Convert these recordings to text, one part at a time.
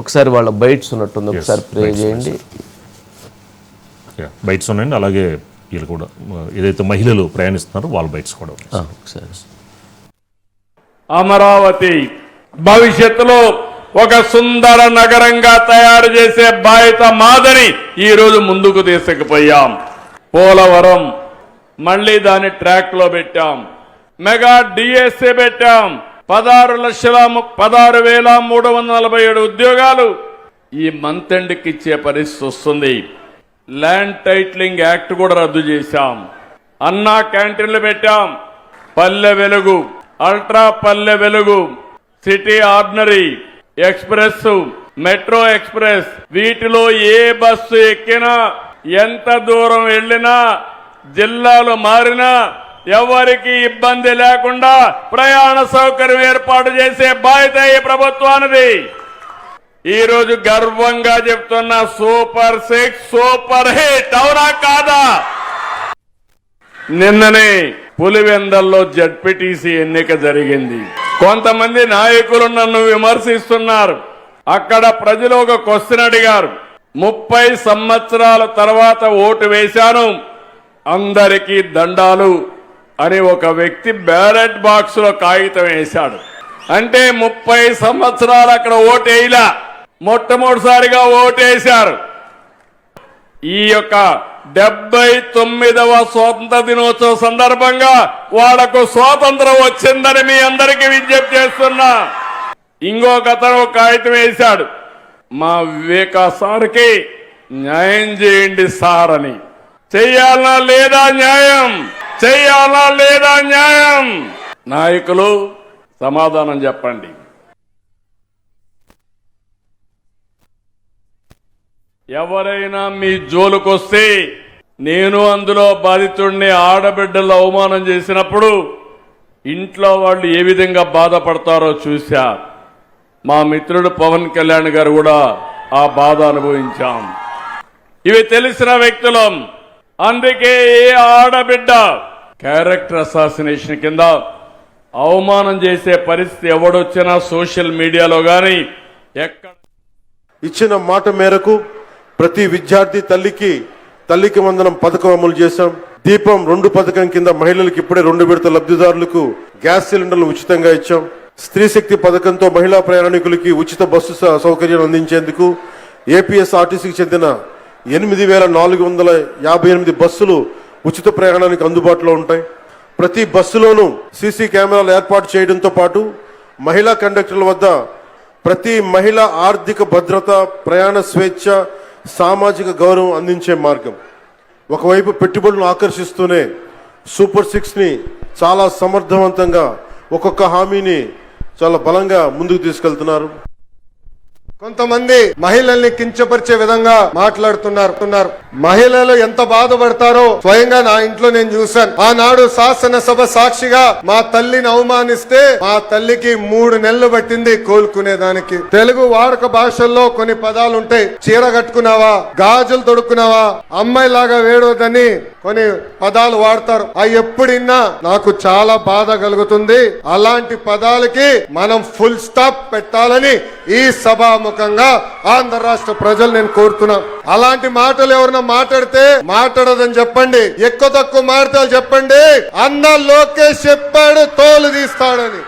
ఒకసారి వాళ్ళ బైట్స్ ఉన్నట్టుంది. ఒకసారి ప్రే చేయండి. బైట్స్ ఉన్నాయండి అలాగే వీళ్ళు కూడా ఏదైతే మహిళలు ప్రయాణిస్తున్నారో వాళ్ళ బైట్స్ కూడా ఒకసారి. అమరావతి భవిష్యత్తులో ఒక సుందర నగరంగా తయారు చేసే బాధ్యత మాదని ఈ రోజు ముందుకు తీసుకుపోయాం. పోలవరం మళ్ళీ దాన్ని ట్రాక్లో పెట్టాం. మెగా డిఎస్సి పెట్టాం. పదహారు లక్షల ము- పదహారు వేల మూడు వందల నలభై ఏడు ఉద్యోగాలు ఈ మంత్ ఎండ్కి ఇచ్చే పరిస్థితి వస్తుంది. ల్యాండ్ టైటిలింగ్ యాక్ట్ కూడా రద్దు చేశాం. అన్నా క్యాంటీన్లు పెట్టాం. పల్లె Velugu ultra Palle Velugu city ordinary express metro express వీటిలో ఏ బస్సు ఎక్కినా ఎంత దూరం వెళ్ళినా జిల్లాలు మారినా ఎవరికి ఇబ్బంది లేకుండా ప్రయాణ సౌకర్యం ఏర్పాటు చేసే బాధ్యత ఈ ప్రభుత్వానిది. ఈరోజు గర్వంగా చెప్తున్న సూపర్ సిక్స్ సూపర్ హిట్ అవునా కాదా? నిన్ననే పులివెందల్లో జడ్పీటీసీ ఎన్నిక జరిగింది. కొంతమంది నాయకులు నన్ను విమర్శిస్తున్నారు. అక్కడ ప్రజలు ఒక క్వశ్చన్ అడిగారు. ముప్పై సంవత్సరాల తర్వాత ఓటు వేశాను. అందరికీ దండాలు. అని ఒక వ్యక్తి బ్యాలెట్ బాక్స్లో కాగితం వేశాడు. అంటే ముప్పై సంవత్సరాలు అక్కడ ఓటేయిలా మొట్టమొదటిసారిగా ఓటేశారు ఈ యొక్క డెబ్బై తొమ్మిదవ స్వాతంత్ర దినోత్సవ సందర్భంగా వాళ్ళకు స్వాతంత్రం వచ్చిందని మీ అందరికీ విజ్ఞప్తి చేస్తున్నా. ఇంకొక అతను కాగితం వేశాడు. మా వివేకా సార్కి న్యాయం చేయండి సార్ అని. చెయ్యాలనా లేదా న్యాయం? చేయాలా లేదా న్యాయం? నాయకులు సమాధానం చెప్పండి. ఎవరైనా మీ జోలుకొస్తే నేను అందులో బాధితుడిని ఆడబిడ్డలు అవమానం చేసినప్పుడు ఇంట్లో వాళ్ళు ఏ విధంగా బాధపడతారో చూశా. మా మిత్రుడు పవన్ కళ్యాణ్ గారు కూడా ఆ బాధ అనుభవించాం. ఇవి తెలిసిన వ్యక్తులం. అందుకే ఏ ఆడబిడ్డ క్యారెక్టర్ అసాసినేషన్ కింద అవమానం చేసే పరిస్థితి ఎవడొచ్చినా సోషల్ మీడియాలో గాని ఎక్కడ ఇచ్చిన మాట మేరకు ప్రతి విద్యార్థి తల్లికి తల్లికి వందనం పథకం అమలు చేశాం. దీపం రెండు పథకం కింద మహిళలకు ఇప్పుడే రెండు విడత లబ్ధిదారులకు గ్యాస్ సిలిండర్లు ఉచితంగా ఇచ్చాం. స్త్రీ శక్తి పథకంతో మహిళా ప్రయాణికులకి ఉచిత బస్సు స- సౌకర్యం అందించేందుకు ఏపీఎస్ ఆర్టీసీకి చెందిన ఎనిమిది వేల నాలుగు వందల యాభై ఎనిమిది బస్సులు ఉచిత ప్రయాణానికి అందుబాటులో ఉంటాయి. ప్రతి బస్సులోనూ సీసీ కెమెరాలు ఏర్పాటు చేయడంతో పాటు మహిళా కండక్టర్ల వద్ద ప్రతి మహిళ ఆర్థిక భద్రత ప్రయాణ స్వేచ్ఛ సామాజిక గౌరవం అందించే మార్గం. ఒకవైపు పెట్టుబడులను ఆకర్షిస్తూనే సూపర్ సిక్స్ని చాలా సమర్థవంతంగా ఒక్కొక్క హామీని చాలా బలంగా ముందుకు తీసుకెళ్తున్నారు. కొంతమంది మహిళల్ని కించపరిచే విధంగా మాట్లాడుతున్నారు. మహిళలు ఎంత బాధపడతారో స్వయంగా నా ఇంట్లో నేను చూశాను. ఆనాడు శాసనసభ సాక్షిగా మా తల్లిని అవమానిస్తే మా తల్లికి మూడు నెలలు పట్టింది కోలుకునేదానికి. తెలుగు వాడుక భాషల్లో కొన్ని పదాలు ఉంటాయి చీర కట్టుకున్నావా? గాజులు తొడుక్కున్నావా? అమ్మాయి లాగా వేడవద్దని కొన్ని పదాలు వాడతారు. అవి ఎప్పుడిన్నా నాకు చాలా బాధ కలుగుతుంది. అలాంటి పదాలకి మనం ఫుల్ స్టాప్ పెట్టాలని ఈ సభాముఖంగా ఆంధ్ర రాష్ట్ర ప్రజలు నేను కోరుతున్నా. అలాంటి మాటలు ఎవరైనా మాట్లాడితే మాట్లాడదని చెప్పండి. ఎక్కువ తక్కువ మాట్లాడాలి చెప్పండి. అన్న లోకేష్ చెప్పాడు తోలు తీస్తాడని.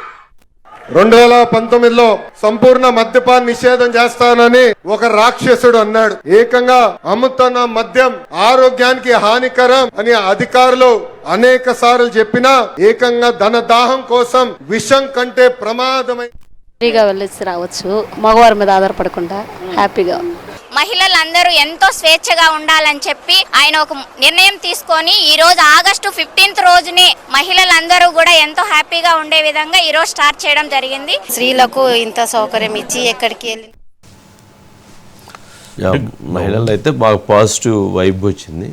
రెండు వేల పంతొమ్మిదిలో సంపూర్ణ మద్యపాన నిషేధం చేస్తానని ఒక రాక్షసుడు అన్నాడు. ఏకంగా అమ్ముతున్న మద్యం ఆరోగ్యానికి హానికరం అని అధికారులు అనేక సార్లు చెప్పినా ఏకంగా ధన దాహం కోసం విషం కంటే ప్రమాదమై ఫ్రీగా వెళ్ళేసి రావచ్చు. మగవారి మీద ఆధారపడకుండా హ్యాపీగా. మహిళలందరూ ఎంతో స్వేచ్ఛగా ఉండాలని చెప్పి ఆయన ఒక నిర్ణయం తీసుకొని ఈ రోజు ఆగస్టు ఫిఫ్టీన్త్ రోజునే మహిళలందరూ కూడా ఎంతో హ్యాపీగా ఉండే విధంగా ఈ రోజు స్టార్ట్ చేయడం జరిగింది. స్త్రీలకు ఇంత సౌకర్యం ఇచ్చి ఎక్కడికి వెళ్ళి యా, మహిళలు అయితే బాగా పాజిటివ్ వైబ్ వచ్చింది.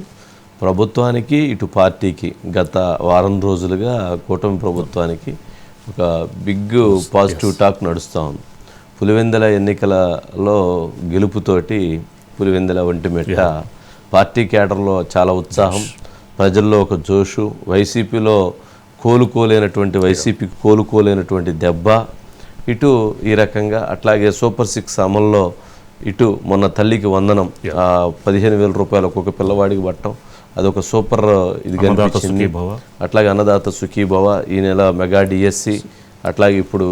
ప్రభుత్వానికి ఇటు పార్టీకి గత వారం రోజులుగా కూటమి ప్రభుత్వానికి ఒక బిగ్ పాజిటివ్ టాక్ నడుస్తూ ఉంది. పులివెందల ఎన్నికలలో గెలుపుతోటి పులివెందల ఒంటిమిట్ట పార్టీ కేడర్లో చాలా ఉత్సాహం. ప్రజల్లో ఒక జోషు. వైసీపీలో కోలుకోలేనటువంటి వైసీపీకి కోలుకోలేనటువంటి దెబ్బ. ఇటు ఈ రకంగా అట్లాగే సూపర్ సిక్స్ అమల్లో ఇటు మొన్న తల్లికి వందనం. పదిహేను వేల రూపాయలు ఒక్కొక్క పిల్లవాడికి పట్టడం. అదొక సూపర్ ఇది కనిపించింది. అట్లాగే అన్నదాత సుఖీభవ. ఈ నెల మెగా డిఎస్సి అట్లాగే ఇప్పుడు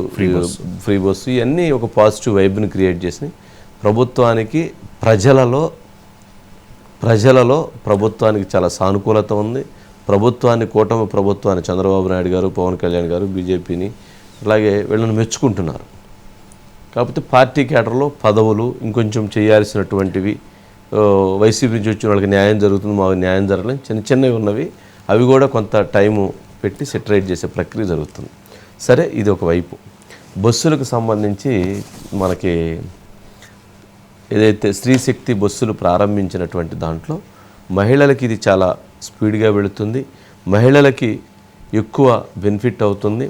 ఫ్రీ బస్సు ఇవన్నీ ఒక పాజిటివ్ వైబ్ని క్రియేట్ చేసినాయి. ప్రభుత్వానికి ప్రజలలో ప్రజలలో ప్రభుత్వానికి చాలా సానుకూలత ఉంది. ప్రభుత్వాన్ని కూటమి ప్రభుత్వాన్ని చంద్రబాబు నాయుడు గారు పవన్ కళ్యాణ్ గారు బీజేపీని అలాగే వీళ్ళని మెచ్చుకుంటున్నారు. కాకపోతే పార్టీ కేటర్లో పదవులు ఇంకొంచెం చేయాల్సినటువంటివి వైసీపీ నుంచి వచ్చిన వాళ్ళకి న్యాయం జరుగుతుంది మాకు న్యాయం జరగలేదు చిన్న చిన్నవి ఉన్నవి అవి కూడా కొంత టైము పెట్టి సెటరేట్ చేసే ప్రక్రియ జరుగుతుంది. సరే ఇది ఒక వైపు. బస్సులకు సంబంధించి మనకి ఏదైతే స్త్రీశక్తి బస్సులు ప్రారంభించినటువంటి దాంట్లో మహిళలకి ఇది చాలా స్పీడ్గా వెళుతుంది. మహిళలకి ఎక్కువ బెనిఫిట్ అవుతుంది.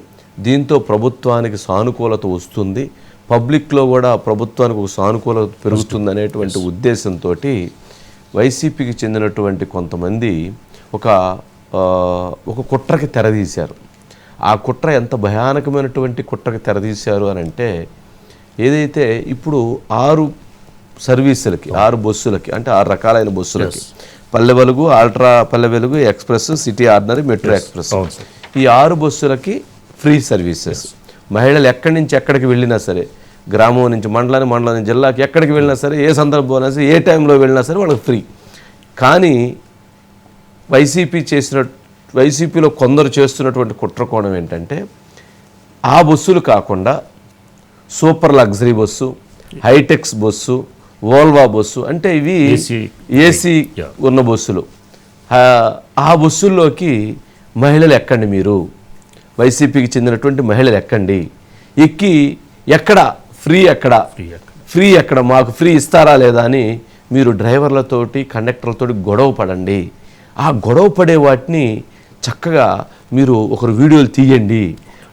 దీంతో ప్రభుత్వానికి సానుకూలత వస్తుంది. పబ్లిక్లో కూడా ప్రభుత్వానికి ఒక సానుకూలత పెరుగుతుంది అనేటువంటి ఉద్దేశంతో వైసీపీకి చెందినటువంటి కొంతమంది ఒక ఒక కుట్రకి తెరదీశారు. ఆ కుట్ర ఎంత భయానకమైనటువంటి కుట్రకి తెరదీశారు అని అంటే ఏదైతే ఇప్పుడు ఆరు సర్వీసులకి ఆరు బస్సులకి అంటే ఆరు రకాలైన బస్సులకి పల్లె Velugu ultra Palle Velugu express city ordinary metro express. ఈ ఆరు బస్సులకి ఫ్రీ సర్వీసెస్. మహిళలు ఎక్కడి నుంచి ఎక్కడికి వెళ్ళినా సరే గ్రామం నుంచి మండలానికి మండలం నుంచి జిల్లాకి ఎక్కడికి వెళ్ళినా సరే ఏ సందర్భంలో సరే ఏ టైంలో వెళ్ళినా సరే వాళ్ళకి ఫ్రీ. కానీ వైసీపీ చేసిన వైసీపీలో కొందరు చేస్తున్నటువంటి కుట్రకోణం ఏంటంటే ఆ బస్సులు కాకుండా super luxury bus hitechs bus Volvo bus అంటే ఇవి. ఏసీ. ఉన్న బస్సులు ఆ- బస్సుల్లోకి మహిళలు ఎక్కండి మీరు వైసీపీకి చెందినటువంటి మహిళలు ఎక్కండి ఎక్కి ఎక్కడ ఫ్రీ ఎక్కడ? ఫ్రీ ఎక్కడ మాకు ఫ్రీ ఇస్తారా లేదా అని మీరు డ్రైవర్లతోటి కండక్టర్లతోటి గొడవ పడండి ఆ గొడవ పడే వాటిని చక్కగా మీరు ఒకరు వీడియోలు తీయండి.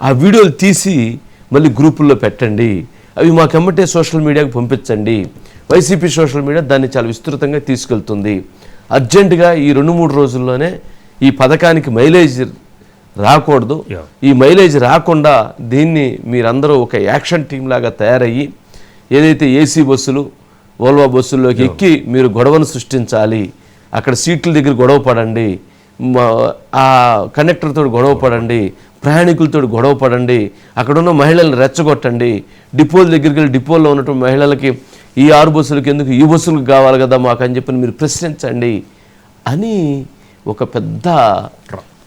ఆ వీడియోలు తీసి మళ్ళీ గ్రూపుల్లో పెట్టండి. అవి మాకెమ్మటే సోషల్ మీడియాకి పంపించండి. వైసీపీ సోషల్ మీడియా దాన్ని చాలా విస్తృతంగా తీసుకెళ్తుంది. అర్జెంటుగా ఈ రెండు మూడు రోజుల్లోనే ఈ పథకానికి మైలేజ్ రాకూడదు. ఈ మైలేజ్ రాకుండా దీన్ని మీరందరూ ఒక యాక్షన్ టీం లాగా తయారయ్యి ఏదైతే ఏసీ బస్సులు ఓల్వా బస్సుల్లోకి ఎక్కి మీరు గొడవను సృష్టించాలి అక్కడ సీట్ల దగ్గర గొడవ పడండి ఆ కండక్టర్తో గొడవ పడండి ప్రయాణికులతో గొడవ పడండి అక్కడ ఉన్న మహిళలను రెచ్చగొట్టండి. డిపోల దగ్గరికి వెళ్ళి డిపోలో ఉన్నటువంటి మహిళలకి ఈ ఆరు బస్సులకి ఎందుకు ఈ బస్సులకు కావాలి కదా మాకు అని చెప్పి మీరు ప్రశ్నించండి అని ఒక పెద్ద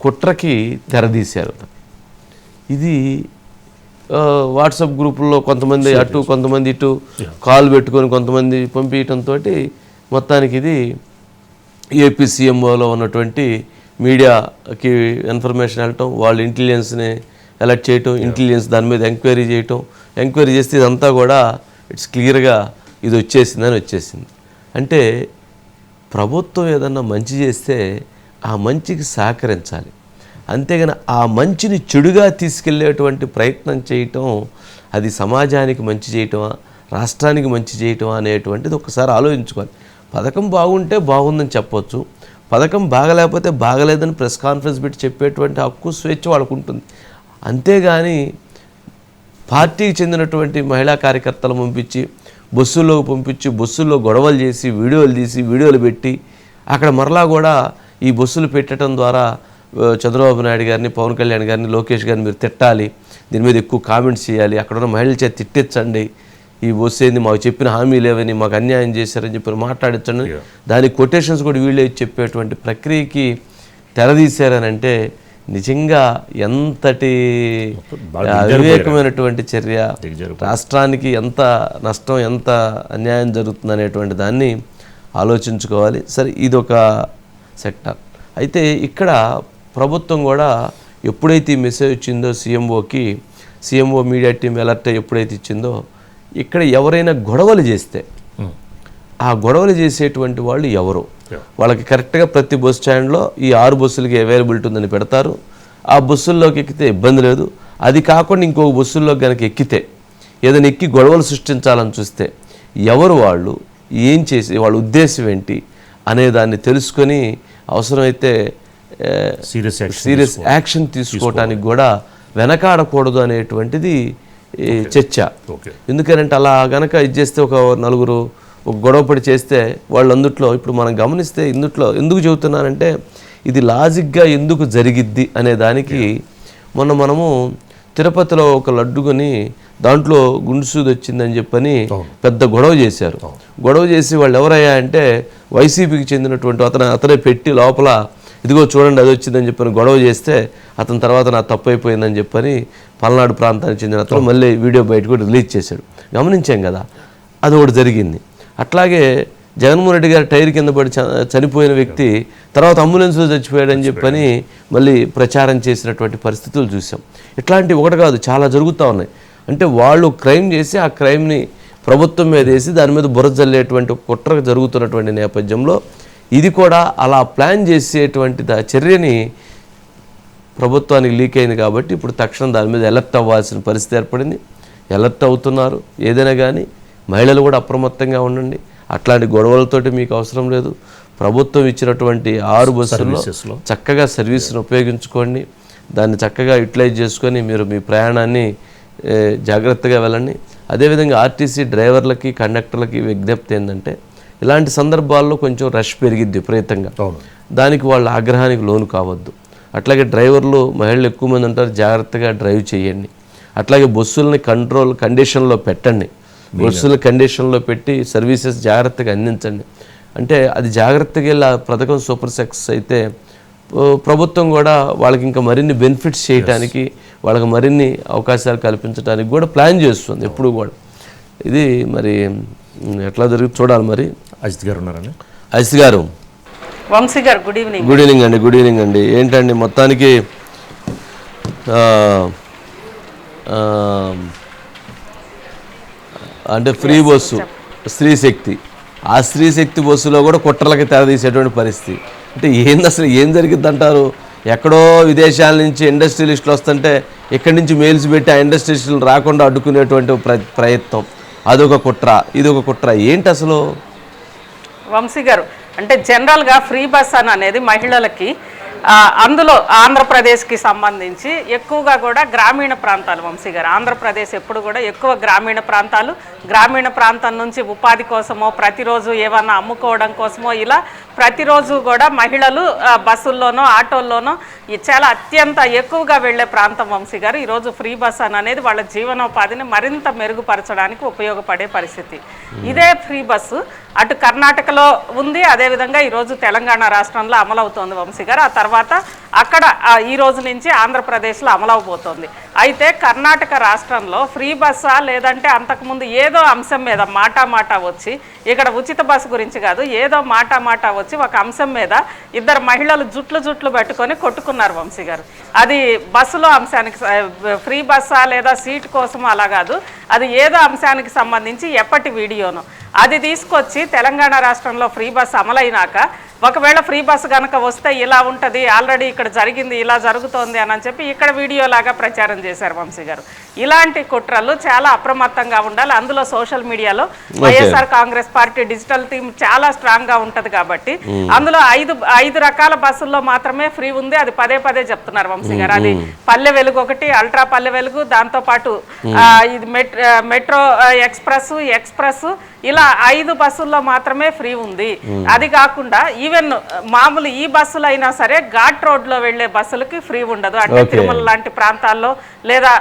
కుట్రకి తెరదీశారు. ఇది వాట్సాప్ గ్రూపుల్లో కొంతమంది అటు కొంతమంది ఇటు కాల్ పెట్టుకొని కొంతమంది పంపించడంతో మొత్తానికి ఇది ఏపీ సీఎంఓలో ఉన్నటువంటి మీడియాకి ఇన్ఫర్మేషన్ వెళ్ళటం వాళ్ళు ఇంటెలిజెన్స్ని అలర్ట్ చేయటం ఇంటెలిజెన్స్ దాని మీద ఎంక్వైరీ చేయటం ఎంక్వైరీ చేస్తే ఇదంతా కూడా ఇట్స్ క్లియర్గా ఇది వచ్చేసిందని వచ్చేసింది. అంటే ప్రభుత్వం ఏదన్నా మంచి చేస్తే ఆ మంచికి సహకరించాలి. అంతేగాని ఆ మంచిని చెడుగా తీసుకెళ్ళేటువంటి ప్రయత్నం చేయటం అది సమాజానికి మంచి చేయటమా రాష్ట్రానికి మంచి చేయటమా అనేటువంటిది ఒకసారి ఆలోచించుకోవాలి. పథకం బాగుంటే బాగుందని చెప్పొచ్చు. పథకం బాగలేకపోతే బాగలేదని ప్రెస్ కాన్ఫరెన్స్ పెట్టి చెప్పేటువంటి హక్కు స్వేచ్ఛ వాళ్ళకు ఉంటుంది అంతేగాని పార్టీకి చెందినటువంటి మహిళా కార్యకర్తలు పంపించి బస్సుల్లోకి పంపించి బస్సుల్లో గొడవలు చేసి వీడియోలు తీసి వీడియోలు పెట్టి అక్కడ మరలా కూడా ఈ బస్సులు పెట్టడం ద్వారా చంద్రబాబు నాయుడు గారిని పవన్ కళ్యాణ్ గారిని లోకేష్ గారిని మీరు తిట్టాలి దీని మీద ఎక్కువ కామెంట్స్ చేయాలి అక్కడ ఉన్న మహిళల చేత తిట్టించండి ఈ ఏంది మాకు చెప్పిన హామీ లేవని మాకు అన్యాయం చేశారని చెప్పి మాట్లాడించండి దానికి కొటేషన్స్ కూడా వీళ్ళే చెప్పేటువంటి ప్రక్రియకి తెరదీశారని అంటే నిజంగా ఎంతటి అవివేకమైనటువంటి చర్య. రాష్ట్రానికి ఎంత నష్టం ఎంత అన్యాయం జరుగుతుంది అనేటువంటి దాన్ని ఆలోచించుకోవాలి. సరే ఇది ఒక సెక్టర్. అయితే ఇక్కడ ప్రభుత్వం కూడా ఎప్పుడైతే ఈ మెసేజ్ వచ్చిందో సీఎంఓకి సీఎంఓ మీడియా టీం అలర్ట్ ఎప్పుడైతే ఇచ్చిందో ఇక్కడ ఎవరైనా గొడవలు చేస్తే ఆ గొడవలు చేసేటువంటి వాళ్ళు ఎవరు? వాళ్ళకి కరెక్ట్గా ప్రతి బస్ స్టాండ్లో ఈ ఆరు బస్సులకి అవైలబిలిటీ ఉందని పెడతారు. ఆ బస్సుల్లోకి ఎక్కితే ఇబ్బంది లేదు. అది కాకుండా ఇంకొక బస్సుల్లో కనుక ఎక్కితే ఏదైనా ఎక్కి గొడవలు సృష్టించాలని చూస్తే ఎవరు వాళ్ళు ఏం చేసి వాళ్ళ ఉద్దేశం ఏంటి అనే దాన్ని తెలుసుకొని అవసరమైతే సీరియస్ యాక్షన్ సీరియస్ యాక్షన్ తీసుకోవటానికి కూడా వెనకాడకూడదు అనేటువంటిది చర్చ. ఎందుకనంటే అలా గనక ఇది చేస్తే ఒక నలుగురు ఒక గొడవ పడి చేస్తే వాళ్ళు అందుట్లో ఇప్పుడు మనం గమనిస్తే ఇందుట్లో ఎందుకు చెబుతున్నానంటే ఇది లాజిక్గా ఎందుకు జరిగిద్ది అనే దానికి మొన్న మనము తిరుపతిలో ఒక లడ్డుకొని దాంట్లో గుండుసూది వచ్చిందని చెప్పని పెద్ద గొడవ చేశారు. గొడవ చేసి వాళ్ళు ఎవరయ్యా అంటే వైసీపీకి చెందినటువంటి అతను అతనే పెట్టి లోపల ఇదిగో చూడండి అది వచ్చిందని చెప్పని గొడవ చేస్తే అతని తర్వాత నా తప్పు అయిపోయిందని చెప్పని పల్నాడు ప్రాంతానికి చెందిన అతను మళ్ళీ వీడియో బయటకు రిలీజ్ చేశాడు. గమనించాం కదా అది ఒకటి జరిగింది. అట్లాగే జగన్మోహన్ రెడ్డి గారు టైర్ కింద పడి చ- చనిపోయిన వ్యక్తి తర్వాత అంబులెన్స్లో చచ్చిపోయాడని చెప్పని మళ్ళీ ప్రచారం చేసినటువంటి పరిస్థితులు చూసాం. ఇట్లాంటి ఒకటి కాదు చాలా జరుగుతూ ఉన్నాయి. అంటే వాళ్ళు క్రైమ్ చేసి ఆ క్రైమ్ని ప్రభుత్వం మీద వేసి దాని మీద బురద చల్లేటువంటి కుట్ర జరుగుతున్నటువంటి నేపథ్యంలో ఇది కూడా అలా ప్లాన్ చేసేటువంటి దా- చర్యని ప్రభుత్వానికి లీక్ అయింది కాబట్టి ఇప్పుడు తక్షణం దాని మీద అలర్ట్ అవ్వాల్సిన పరిస్థితి ఏర్పడింది. అలర్ట్ అవుతున్నారు. ఏదైనా కానీ మహిళలు కూడా అప్రమత్తంగా ఉండండి. అట్లాంటి గొడవలతోటి మీకు అవసరం లేదు. ప్రభుత్వం ఇచ్చినటువంటి ఆరు బస్సుల్లో సర్వీసెస్లో. చక్కగా సర్వీస్ను ఉపయోగించుకోండి. దాన్ని చక్కగా యూటిలైజ్ చేసుకొని మీరు మీ ప్రయాణాన్ని జాగ్రత్తగా వెళ్ళండి. అదేవిధంగా ఆర్టీసీ డ్రైవర్లకి కండక్టర్లకి విజ్ఞప్తి ఏంటంటే ఇలాంటి సందర్భాల్లో కొంచెం రష్ పెరిగిద్ది విపరీతంగా. దానికి వాళ్ళ ఆగ్రహానికి లోను కావద్దు. అట్లాగే డ్రైవర్లు మహిళలు ఎక్కువ మంది ఉంటారు జాగ్రత్తగా డ్రైవ్ చేయండి. అట్లాగే బస్సుల్ని కంట్రోల్ కండిషన్లో పెట్టండి. బస్సుల కండిషన్లో పెట్టి సర్వీసెస్ జాగ్రత్తగా అందించండి. అంటే అది జాగ్రత్తగా వెళ్ళి ఆ పథకం సూపర్ సెక్స్ అయితే ప్రభుత్వం కూడా వాళ్ళకి ఇంకా మరిన్ని బెనిఫిట్స్ చేయడానికి వాళ్ళకి మరిన్ని అవకాశాలు కల్పించడానికి కూడా ప్లాన్ చేస్తుంది ఎప్పుడు కూడా. ఇది మరి ఎట్లా జరుగుతుంది చూడాలి మరి. అజిత్ గారు ఉన్నారండి? Ajith garu. Vamsi garu good evening good evening అండి గుడ్ ఈవినింగ్ అండి. ఏంటండి మొత్తానికి ఆ, ఆ, అంటే ఫ్రీ బస్సు స్త్రీ శక్తి. ఆ స్త్రీ శక్తి బస్సులో కూడా కుట్రలకి తెరదీసేటువంటి పరిస్థితి. అంటే ఏంది అసలు ఏం జరిగిద్ది అంటారు ఎక్కడో విదేశాల నుంచి ఇండస్ట్రియలిస్టులు వస్తుంటే ఇక్కడి నుంచి మెయిల్స్ పెట్టి ఆ ఇండస్ట్రియలిస్టులు రాకుండా అడ్డుకునేటువంటి ప్ర ప్రయత్నం. అదొక కుట్ర ఇదొక కుట్ర. ఏంటి అసలు? వంశీ గారు. అంటే జనరల్గా ఫ్రీ బస్ అని అనేది మహిళలకి అందులో ఆంధ్రప్రదేశ్కి సంబంధించి ఎక్కువగా కూడా గ్రామీణ ప్రాంతాలు వంశీ గారు. ఆంధ్రప్రదేశ్ ఎప్పుడు కూడా ఎక్కువ గ్రామీణ ప్రాంతాలు గ్రామీణ ప్రాంతం నుంచి ఉపాధి కోసమో ప్రతిరోజు ఏమన్నా అమ్ముకోవడం కోసమో ఇలా ప్రతిరోజు కూడా మహిళలు బస్సుల్లోనో ఆటోల్లోనో ఈ చాలా అత్యంత ఎక్కువగా వెళ్ళే ప్రాంతం వంశీ గారు. ఈరోజు ఫ్రీ బస్ అని అనేది వాళ్ళ జీవనోపాధిని మరింత మెరుగుపరచడానికి ఉపయోగపడే పరిస్థితి. ఇదే ఫ్రీ బస్సు. అటు కర్ణాటకలో ఉంది. అదేవిధంగా ఈరోజు తెలంగాణ రాష్ట్రంలో అమలవుతోంది వంశీ గారు. ఆ తర్వాత తర్వాత అక్కడ ఈ రోజు నుంచి ఆంధ్రప్రదేశ్లో అమలవబోతోంది. అయితే కర్ణాటక రాష్ట్రంలో ఫ్రీ బస్సా లేదంటే అంతకుముందు ఏదో అంశం మీద మాటా మాటా వచ్చి ఇక్కడ ఉచిత బస్సు గురించి కాదు ఏదో మాటా మాటా వచ్చి ఒక అంశం మీద ఇద్దరు మహిళలు జుట్లు జుట్లు పెట్టుకొని కొట్టుకున్నారు వంశీ గారు. అది బస్సులో అంశానికి ఫ్రీ బస్సా లేదా సీట్ కోసం అలా కాదు అది ఏదో అంశానికి సంబంధించి ఎప్పటి వీడియోను. అది తీసుకొచ్చి తెలంగాణ రాష్ట్రంలో ఫ్రీ బస్ అమలైనాక ఒకవేళ ఫ్రీ బస్ కనుక వస్తే ఇలా ఉంటుంది ఆల్రెడీ ఇక్కడ జరిగింది ఇలా జరుగుతోంది అని చెప్పి ఇక్కడ వీడియో లాగా ప్రచారం చేశారు వంశీ గారు. ఇలాంటి కుట్రలు చాలా అప్రమత్తంగా ఉండాలి. అందులో సోషల్ మీడియాలో YSR Congress party digital team చాలా స్ట్రాంగ్గా ఉంటది కాబట్టి అందులో ఐదు ఐదు రకాల బస్సుల్లో మాత్రమే ఫ్రీ ఉంది అది పదే పదే చెప్తున్నారు వంశీ గారు. అది పల్లె వెలుగు ఒకటి అల్ట్రా పల్లె వెలుగు దాంతో పాటు ఇది మెట్రో ఎక్స్ప్రెస్ ఎక్స్ప్రెస్ ఇలా ఐదు బస్సుల్లో మాత్రమే ఫ్రీ ఉంది. అది కాకుండా ఈవెన్ మామూలు ఈ బస్సులు అయినా సరే ఘాట్ రోడ్లో వెళ్ళే బస్సులకి ఫ్రీ ఉండదు. అంటే. తిరుమల లాంటి ప్రాంతాల్లో లేదా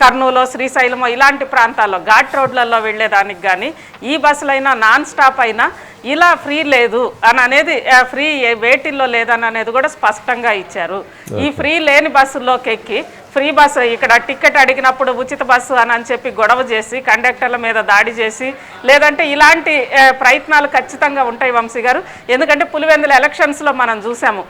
కర్నూలు శ్రీశైలము ఇలాంటి ప్రాంతాల్లో ఘాట్ రోడ్లలో వెళ్ళేదానికి కానీ ఈ బస్సులైనా నాన్ స్టాప్ అయినా ఇలా ఫ్రీ లేదు అని అనేది ఫ్రీ వేటిల్లో లేదని అనేది కూడా స్పష్టంగా ఇచ్చారు. ఈ ఫ్రీ లేని బస్సుల్లోకి ఎక్కి ఫ్రీ బస్సు ఇక్కడ టికెట్ అడిగినప్పుడు ఉచిత బస్సు అని అని చెప్పి గొడవ చేసి కండక్టర్ల మీద దాడి చేసి లేదంటే ఇలాంటి ప్రయత్నాలు ఖచ్చితంగా ఉంటాయి వంశీ గారు. ఎందుకంటే పులివెందుల ఎలక్షన్స్లో మనం చూసాము.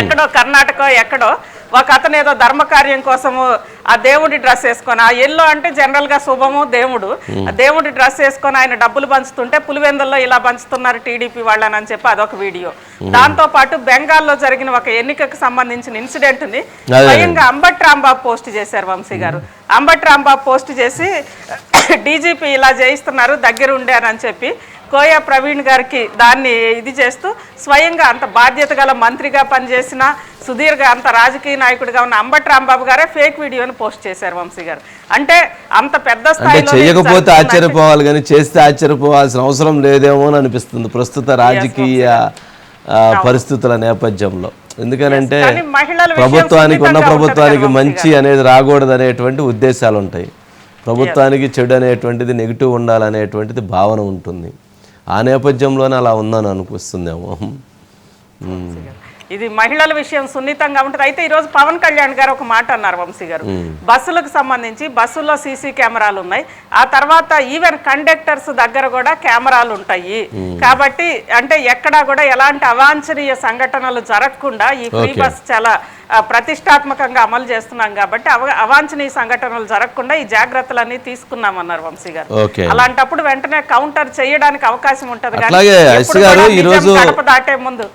ఎక్కడో కర్ణాటక ఎక్కడో ఒక అతను ఏదో ధర్మకార్యం కోసము ఆ దేవుడి డ్రెస్ వేసుకొని ఆ ఎల్లో అంటే జనరల్గా శుభము దేవుడు. ఆ దేవుడి డ్రెస్ వేసుకొని ఆయన డబ్బులు పంచుతుంటే పులివెందుల్లో ఇలా పంచుతున్నారు టీడీపీ వాళ్ళని అని చెప్పి అదొక వీడియో. దాంతో పాటు బెంగాల్లో జరిగిన ఒక ఎన్నికకు సంబంధించిన ఇన్సిడెంట్ని అదే. స్వయంగా అంబట్ రాంబాబు పోస్ట్ చేశారు వంశీ గారు. అంబటి రాంబాబు పోస్ట్ చేసి డీజీపీ ఇలా చేయిస్తున్నారు దగ్గర ఉండారని చెప్పి కోయా ప్రవీణ్ గారికి దాన్ని ఇది చేస్తూ స్వయంగా అంత బాధ్యత గల మంత్రిగా పనిచేసిన సుదీర్ఘ అంత రాజకీయ నాయకుడిగా ఉన్న అంబటి రాంబాబు గారే ఫేక్ వీడియోని పోస్ట్ చేశారు వంశీ గారు. అంటే అంత పెద్ద స్థాయిలో చేయకపోతే ఆశ్చర్యపోవాలి కానీ చేస్తే ఆశ్చర్యపోవాల్సిన అవసరం లేదేమో అని అనిపిస్తుంది ప్రస్తుత రాజకీయ పరిస్థితుల నేపథ్యంలో. ఎందుకనంటే ప్రభుత్వానికి ఉన్న ప్రభుత్వానికి మంచి అనేది రాకూడదు అనేటువంటి ఉద్దేశాలు ఉంటాయి ప్రభుత్వానికి చెడు అనేటువంటిది నెగిటివ్ ఉండాలనేటువంటిది భావన ఉంటుంది. ఆ నేపథ్యంలోనే అలా ఉందని అనిపిస్తుందేమో. ఇది మహిళల విషయం సున్నితంగా ఉంటుంది. అయితే ఈ రోజు పవన్ కళ్యాణ్ గారు ఒక మాట అన్నారు వంశీ గారు. బస్సులకు సంబంధించి బస్సుల్లో సీసీ కెమెరాలు ఉన్నాయి. ఆ తర్వాత ఈవెన్ కండక్టర్స్ దగ్గర కూడా కెమెరాలు ఉంటాయి. కాబట్టి అంటే ఎక్కడా కూడా ఎలాంటి అవాంఛనీయ సంఘటనలు జరగకుండా ఈ ఫ్రీ. బస్ చాలా ప్రతిష్టాత్మకంగా అమలు చేస్తున్నాం కాబట్టి అవ అవాంఛనీయ సంఘటనలు జరగకుండా ఈ జాగ్రత్తలన్నీ తీసుకున్నామన్నారు వంశీ గారు. అలాంటప్పుడు వెంటనే కౌంటర్ చేయడానికి అవకాశం ఉంటది. కానీ ఈరోజు- దాటే ముందు